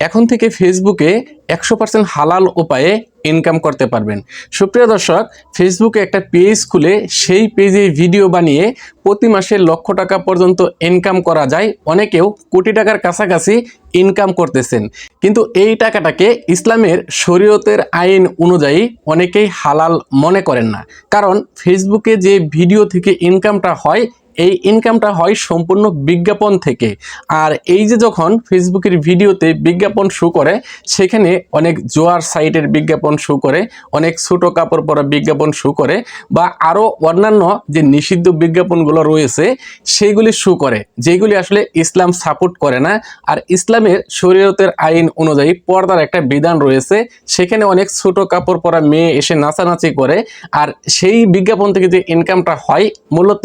এখন থেকে ফেসবুকে একশো পার্সেন্ট হালাল উপায়ে ইনকাম করতে পারবেন। সুপ্রিয় দর্শক ফেসবুকে একটা পেজ খুলে সেই পেজে ভিডিও বানিয়ে প্রতি মাসে লক্ষ টাকা পর্যন্ত ইনকাম করা যায়। অনেকেও কোটি টাকার কাছাকাছি ইনকাম করতেছেন। কিন্তু এই টাকাটাকে ইসলামের শরীয়তের আইন অনুযায়ী অনেকেই হালাল মনে করেন না। কারণ ফেসবুকে যে ভিডিও থেকে ইনকামটা হয় এই ইনকামটা হয় সম্পূর্ণ বিজ্ঞাপন থেকে। আর এই যে যখন ফেসবুকের ভিডিওতে বিজ্ঞাপন শো করে, সেখানে অনেক জোয়ার সাইটের বিজ্ঞাপন শো করে, অনেক ছোটো কাপড় পরা বিজ্ঞাপন শো করে, বা আরও অন্যান্য যে নিষিদ্ধ বিজ্ঞাপনগুলো রয়েছে, সেইগুলি শো করে, যেগুলি আসলে ইসলাম সাপোর্ট করে না। আর ইসলামের শরীয়তের আইন অনুযায়ী পর্দার একটা বিধান রয়েছে, সেখানে অনেক ছোট কাপড় পরা মেয়ে এসে নাচানাচি করে। আর সেই বিজ্ঞাপন থেকে যে ইনকামটা হয়, মূলত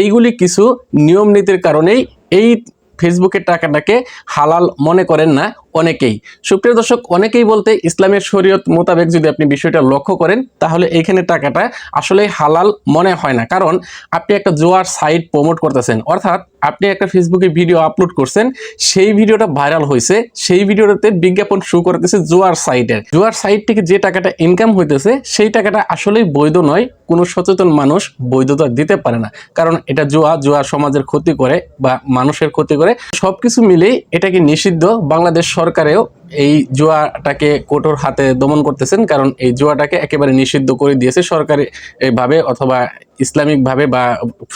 এইগুলি কিছু নিয়ম নীতির কারণেই এই ফেসবুকের টাকাটাকে হালাল মনে করেন না অনেকেই। সুপ্রিয় দর্শক, অনেকেই বলতে ইসলামের শরীয়ত মোতাবেক যদি আপনি বিষয়টা লক্ষ্য করেন, তাহলে এইখানে টাকাটা আসলে হালাল মনে হয় না। কারণ আপনি একটা জোয়ার সাইট প্রমোট করতেছেন, অর্থাৎ আপনি একটা ফেসবুকে ভিডিও আপলোড করছেন, সেই ভিডিওটা ভাইরাল হয়েছে, সেই ভিডিওটাতে বিজ্ঞাপন শুরু করতেছে জোয়ার সাইটের জোয়ার সাইট থেকে যে টাকাটা ইনকাম হইতেছে, সেই টাকাটা আসলেই বৈধ নয়, কোনো সচেতন মানুষ বৈধতা দিতে পারে না। কারণ এটা জুয়া জুয়া সমাজের ক্ষতি করে বা মানুষের ক্ষতি করে। সবকিছু মিলেই এটাকে নিষিদ্ধ বাংলাদেশ সরকারেও এই জুয়াটাকে কঠোর হাতে দমন করতেছেন, কারণ এই জুয়াটাকে একেবারে নিষিদ্ধ করে দিয়েছে সরকারি ভাবে অথবা ইসলামিকভাবে বা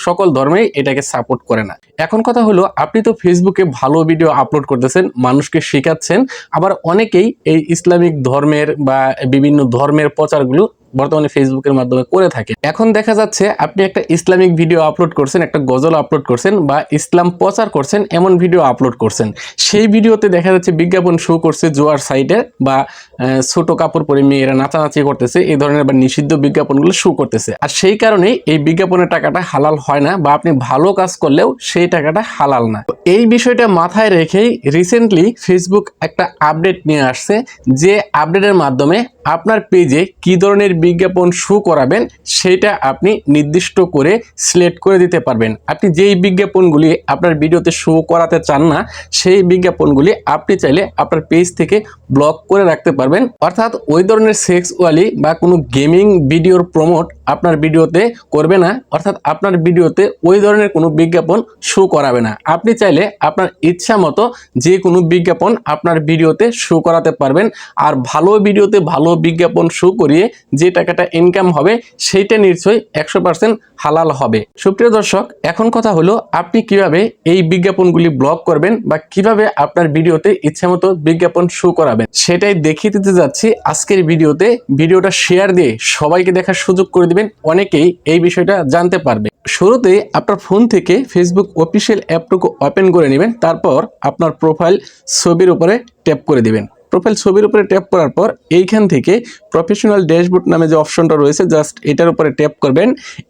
সকল ধর্মেই এটাকে সাপোর্ট করে না। এখন কথা হলো, আপনি তো ফেসবুকে ভালো ভিডিও আপলোড করতেছেন, মানুষকে শেখাচ্ছেন, আবার অনেকেই এই ইসলামিক ধর্মের বা বিভিন্ন ধর্মের প্রচারগুলো বর্তমানে ফেসবুকের মাধ্যমে করে থাকে। এখন দেখা যাচ্ছে আপনি একটা ইসলামিক ভিডিও আপলোড করছেন, একটা গজল আপলোড করছেন বা ইসলাম প্রচার করছেন, এমন ভিডিও আপলোড করছেন। সেই ভিডিওতে দেখা যাচ্ছে বিজ্ঞাপন শো করছে জোয়ার সাইটে বা ছোট কাপড় পরে মেয়েরা নাচানাচি করতেছে, এই ধরনের বা নিষিদ্ধ বিজ্ঞাপনগুলো শো করতেছে। আর সেই কারণেই এই বিজ্ঞাপনের টাকাটা হালাল হয় না বা আপনি ভালো কাজ করলেও সেই টাকাটা হালাল না। এই বিষয়টা মাথায় রেখেই রিসেন্টলি ফেসবুক একটা আপডেট নিয়ে আসছে, যে আপডেটের মাধ্যমে আপনার পেজে কি ধরনের বিজ্ঞাপন শু করাবেন সেটা আপনি নির্দিষ্ট করে সিলেক্ট করে দিতে পারবেন। আপনি যেই বিজ্ঞাপনগুলি আপনার ভিডিওতে শো করাতে চান না, সেই বিজ্ঞাপনগুলি আপনি চাইলে আপনার পেজ থেকে ব্লক করে রাখতে পারবেন। অর্থাৎ ওই ধরনের সেক্সওয়ালি বা কোনো গেমিং ভিডিওর প্রমোট আপনার ভিডিওতে করবে না, অর্থাৎ আপনার ভিডিওতে ওই ধরনের কোনো বিজ্ঞাপন শো করাবে না। আপনি চাইলে আপনার ইচ্ছা মতো যে কোনো বিজ্ঞাপন আপনার ভিডিওতে শো করাতে পারবেন। আর ভালো ভিডিওতে ভালো বিজ্ঞাপন শো করিয়ে যে টাকাটা ইনকাম হবে, সেইটা নিশ্চয়ই একশো পার্সেন্ট হালাল হবে। সুপ্রিয় দর্শক, এখন কথা হলো আপনি কীভাবে এই বিজ্ঞাপনগুলি ব্লক করবেন বা কীভাবে আপনার ভিডিওতে ইচ্ছামতো বিজ্ঞাপন শো করাবেন, সেটাই দেখিয়ে দিতে যাচ্ছি আজকের ভিডিওতে। ভিডিওটা শেয়ার দিয়ে সবাইকে দেখার সুযোগ করে দিবেন, অনেকেই এই বিষয়টা জানতে পারবে। শুরুতে আপনার ফোন থেকে ফেসবুক অফিসিয়াল অ্যাপটুকু ওপেন করে নেবেন, তারপর আপনার প্রোফাইল ছবির উপরে ট্যাপ করে দিবেন। প্রোফাইল ছবির উপরে ট্যাপ করার পর এইখান থেকে প্রফেশনাল ড্যাশবোর্ড নামে যে অপশনটা রয়েছে জাস্ট এটার উপরে ট্যাপ করবেন।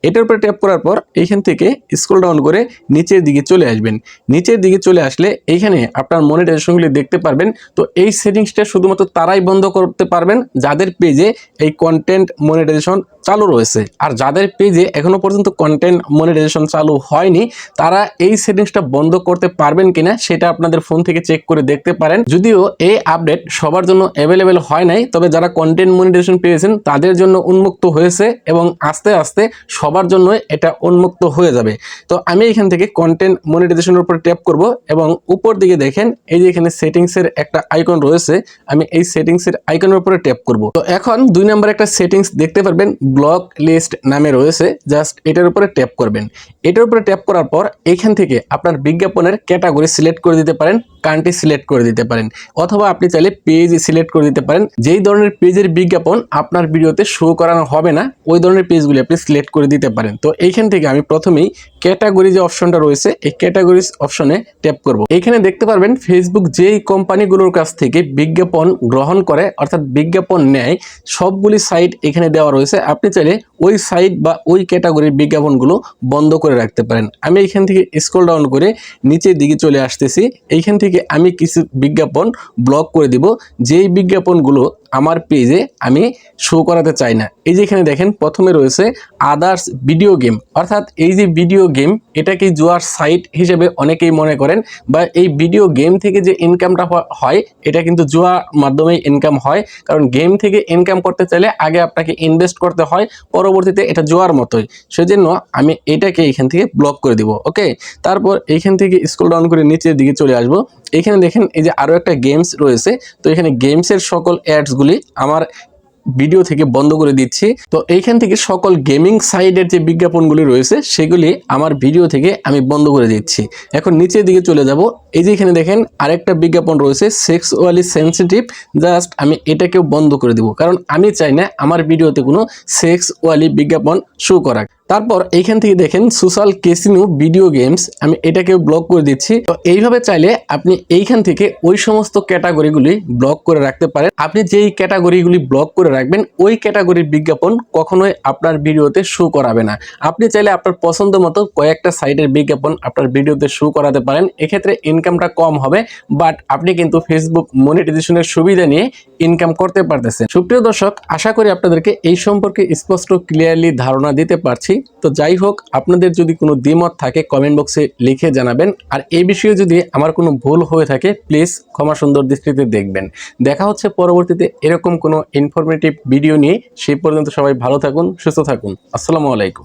এটার উপরে ট্যাপ করার পর এইখান থেকে স্ক্রল ডাউন করে নিচের দিকে চলে আসবেন। নিচের দিকে চলে আসলে এইখানে আপনার মনিটাইজেশনগুলি দেখতে পারবেন। তো এই সেটিংসটা শুধুমাত্র তারাই বন্ধ করতে পারবেন, যাদের পেজে এই কন্টেন্ট মনিটাইজেশন চালু রয়েছে। আর যাদের পেজে এখনও পর্যন্ত কন্টেন্ট মনিটাইজেশন চালু হয়নি, তারা এই সেটিংসটা বন্ধ করতে পারবেন কিনা সেটা আপনাদের ফোন থেকে চেক করে দেখতে পারেন। যদিও এই আপডেট সবার জন্য অ্যাভেলেবেল হয় নাই, তবে যারা কন্টেন্ট মনিটাইজেশন পেয়েছেন, তাদের জন্য উন্মুক্ত হয়েছে এবং আস্তে আস্তে সবার জন্য এটা উন্মুক্ত হয়ে যাবে। তো আমি এখান থেকে কন্টেন্ট মনিটাইজেশনের উপর ট্যাপ করব এবং উপর দিকে দেখেন, এই যে এখানে সেটিংসের একটা আইকন রয়েছে, আমি এই সেটিংসের আইকনের উপরে ট্যাপ করব। তো এখন দুই নম্বর একটা সেটিংস দেখতে পারবেন ব্লক লিস্ট নামে রয়েছে জাস্ট এটার উপরে ট্যাপ করবেন। এটার উপরে ট্যাপ করার পর এখান থেকে আপনার বিজ্ঞাপনের ক্যাটাগরি সিলেক্ট করে দিতে পারেন কান্ট্রি সিলেক্ট করে দিতে পারেন, অথবা আপনি চাইলে পেজ সিলেক্ট করে দিতে পারেন। যেই ধরনের পেজের বিজ্ঞাপন আপনার ভিডিওতে শো করানো হবে না, ওই ধরনের পেজগুলি আপনি সিলেক্ট করে দিতে পারেন। তো এইখান থেকে আমি প্রথমেই ক্যাটাগরি যে অপশনটা রয়েছে, এই ক্যাটাগরিজ অপশনে ট্যাপ করব। এখানে দেখতে পারবেন ফেসবুক যেই কোম্পানিগুলোর কাছ থেকে বিজ্ঞাপন গ্রহণ করে, অর্থাৎ বিজ্ঞাপন নেয়, সবগুলি সাইট এখানে দেওয়া রয়েছে। আপনি চাইলে ওই সাইট বা ওই ক্যাটাগরির বিজ্ঞাপনগুলো বন্ধ করে রাখতে পারেন। আমি এখান থেকে স্ক্রল ডাউন করে নিচের দিকে চলে আসতেছি। এইখান থেকে আমি কিছু বিজ্ঞাপন ব্লক করে দিব। যেই বিজ্ঞাপনগুলো আমার পেজে আমি শো করাতে চাই না। এই যে এখানে দেখেন, প্রথমে রয়েছে আদার্স ভিডিও গেম অর্থাৎ এই যে ভিডিও গেম এটাকে জুয়ার সাইট হিসেবে অনেকেই মনে করেন বা এই ভিডিও গেম থেকে যে ইনকামটা হয়, এটা কিন্তু জুয়ার মাধ্যমেই ইনকাম হয়। কারণ গেম থেকে ইনকাম করতে চাইলে আগে আপনাকে ইনভেস্ট করতে হয়, পরবর্তীতে এটা জোয়ার মতোই। সেজন্য আমি এটাকে এখান থেকে ব্লক করে দিব ওকে তারপর এইখান থেকে স্কুল ডাউন করে নিচের দিকে চলে আসব। এখানে দেখেন এই যে আরও একটা গেমস রয়েছে। তো এখানে গেমসের সকল অ্যাডসগুলি আমার ভিডিও থেকে বন্ধ করে দিচ্ছি। তো এইখান থেকে সকল গেমিং সাইডের যে বিজ্ঞাপনগুলি রয়েছে, সেগুলি আমার ভিডিও থেকে আমি বন্ধ করে দিচ্ছি। এখন নিচের দিকে চলে যাব। এই যে এখানে দেখেন, আরেকটা বিজ্ঞাপন রয়েছে সেক্সুয়ালি সেন্সিটিভ জাস্ট আমি এটাকেও বন্ধ করে দিব। কারণ আমি চাই না আমার ভিডিওতে কোনো সেক্সুয়ালি বিজ্ঞাপন শো করা তারপর এইখান থেকে দেখেন সোশ্যাল কেসিনো ভিডিও গেমস, আমি এটাকেও ব্লক করে দিচ্ছি। তো এইভাবে চাইলে আপনি এইখান থেকে ওই সমস্ত ক্যাটাগরিগুলি ব্লক করে রাখতে পারেন। আপনি যেই ক্যাটাগরিগুলি ব্লক করে রাখবেন, ওই ক্যাটাগরির বিজ্ঞাপন কখনোই আপনার ভিডিওতে শো করাবে না। আপনি চাইলে আপনার পছন্দ মতো কয়েকটা সাইটের বিজ্ঞাপন আপনার ভিডিওতে শো করাতে পারেন। এক্ষেত্রে ইনকামটা কম হবে বাট আপনি কিন্তু ফেসবুক মনিটাইজেশনের সুবিধা নিয়ে ইনকাম করতে পারতেছেন। সুপ্রিয় দর্শক, আশা করি আপনাদেরকে এই সম্পর্কে স্পষ্ট ক্লিয়ারলি ধারণা দিতে পারছি। তো যাই হোক, আপনাদের যদি কোনো দ্বিমত থাকে কমেন্ট বক্সে লিখে জানাবেন। আর এই বিষয়ে যদি আমার কোনো ভুল হয়ে থাকে প্লিজ ক্ষমা সুন্দর দৃষ্টিতে দেখবেন। দেখা হচ্ছে পরবর্তীতে এরকম কোনো ইনফরমেটিভ ভিডিও নিয়ে। সেই পর্যন্ত সবাই ভালো থাকুন, সুস্থ থাকুন। আসসালামু আলাইকুম।